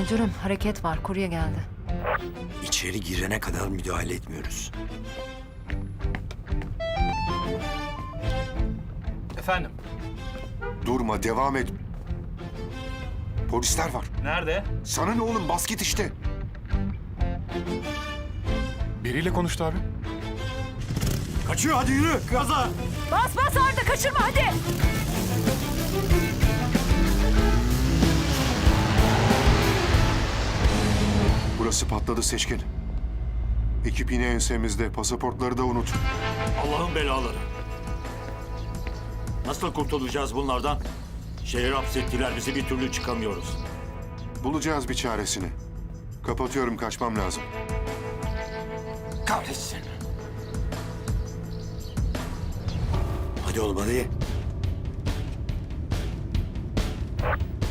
Müdürüm hareket var. Kurye geldi. İçeri girene kadar müdahale etmiyoruz. Efendim, Durma, devam et. Polisler var. nerede? Sana ne oğlum? Bas git işte. Biriyle konuştu abi. Kaçıyor hadi yürü gaza. Bas bas Arda kaçırma hadi. Burası patladı Seçkin. Ekip yine ensemizde. Pasaportları da unut. Allah'ın belaları. Nasıl kurtulacağız bunlardan? Şehir hapsettiler bizi bir türlü çıkamıyoruz. Bulacağız bir çaresini. Kapatıyorum, kaçmam lazım. Kahretsin. Hadi oğlum hadi.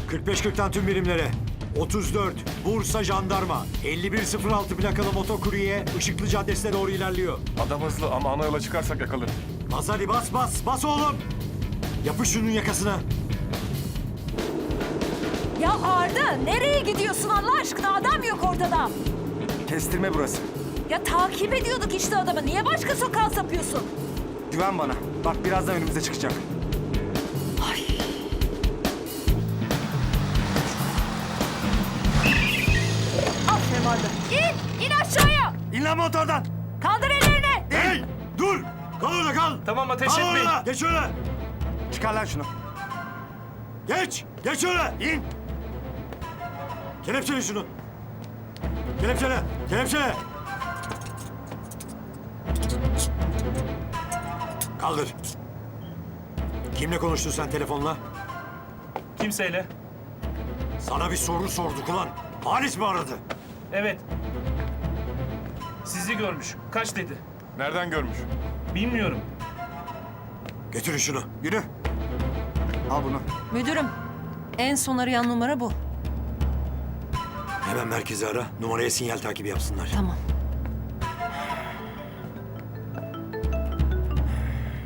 45-40'tan tüm birimlere. 34 Bursa Jandarma 5106 plakalı motokurye Işıklı Caddesi'ne doğru ilerliyor. Adam hızlı ama ana yola çıkarsak yakalarım. Bas hadi bas bas bas oğlum. Yapış şunun yakasına. Ya Arda nereye gidiyorsun Allah aşkına? Adam yok ortada. Kestirme burası. Ya takip ediyorduk işte adamı. Niye başka sokağa sapıyorsun? Güven bana. Bak birazdan önümüze çıkacak. Arda. İn, in aşağıya. İn lan motordan. Kaldır ellerini. Hey dur. Kal orada kal. Tamam ateş Kal etmeyin. orada. Geç öyle. Çıkar lan şunu. Geç. Geç öyle. İn. Kelepçele şunu. Kelepçele. Kelepçele. Kaldır. Kimle konuştun sen telefonla? Kimseyle. Sana bir soru sorduk ulan. Halis mi aradı? Evet. Sizi görmüş. Kaç dedi? Nereden görmüş? Bilmiyorum. Götürün şunu. Yürü. Al bunu. Müdürüm en son arayan numara bu. Hemen merkezi ara. Numaraya sinyal takibi yapsınlar. Tamam.